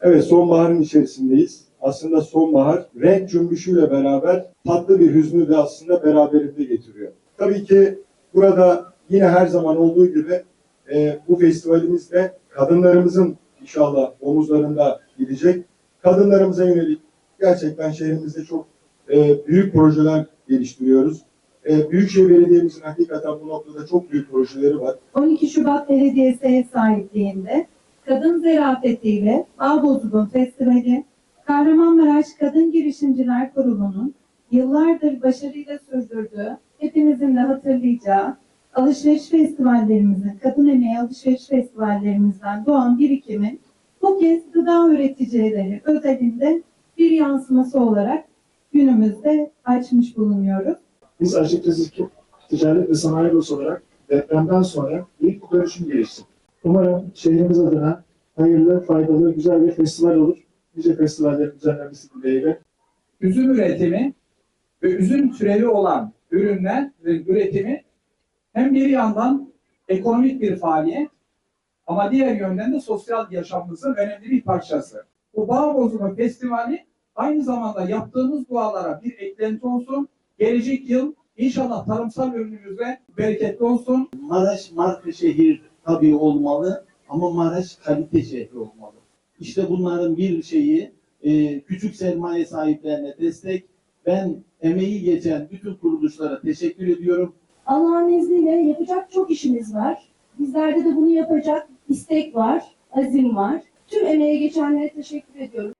Evet sonbaharın içerisindeyiz. Aslında sonbahar renk cümbüşüyle beraber tatlı bir hüznü de aslında beraberinde getiriyor. Tabii ki burada yine her zaman olduğu gibi e, bu festivalimizde kadınlarımızın inşallah omuzlarında gidecek. Kadınlarımıza yönelik gerçekten şehrimizde çok e, büyük projeler geliştiriyoruz. E, Büyükşehir Belediye'mizin hakikaten bu noktada çok büyük projeleri var. 12 Şubat Belediyesi ev sahipliğinde Kadın Zerafetiyle Bağbozul'un Festivali, Kahramanmaraş Kadın Girişimciler Kurulu'nun yıllardır başarıyla sürdürdüğü, hepimizin de hatırlayacağı alışveriş festivallerimizin, kadın emeği alışveriş festivallerimizden doğan birikimin bu kez gıda üreticileri özelinde bir yansıması olarak günümüzde açmış bulunuyoruz. Biz açıkçası ticaret ve sanayi olarak depremden sonra ilk bir dönüşüm gelişti. Umarım şehrimiz adına hayırlı, faydalı, güzel bir festival olur. Nice festivallerin düzenlenmesi dileğiyle. üzüm üretimi ve üzüm türevi olan ürünler ve üretimi hem bir yandan ekonomik bir faaliyet ama diğer yönden de sosyal yaşamımızın önemli bir parçası. Bu Bağ Bozumu Festivali aynı zamanda yaptığımız dualara bir eklenti olsun. Gelecek yıl inşallah tarımsal ürünümüzde bereketli olsun. Maraş marka şehir tabii olmalı ama Maraş kalite şehri olmalı. İşte bunların bir şeyi e, küçük sermaye sahiplerine destek. Ben emeği geçen bütün kuruluşlara teşekkür ediyorum. Allah'ın izniyle yapacak çok işimiz var. Bizlerde de bunu yapacak istek var, azim var. Tüm emeğe geçenlere teşekkür ediyorum.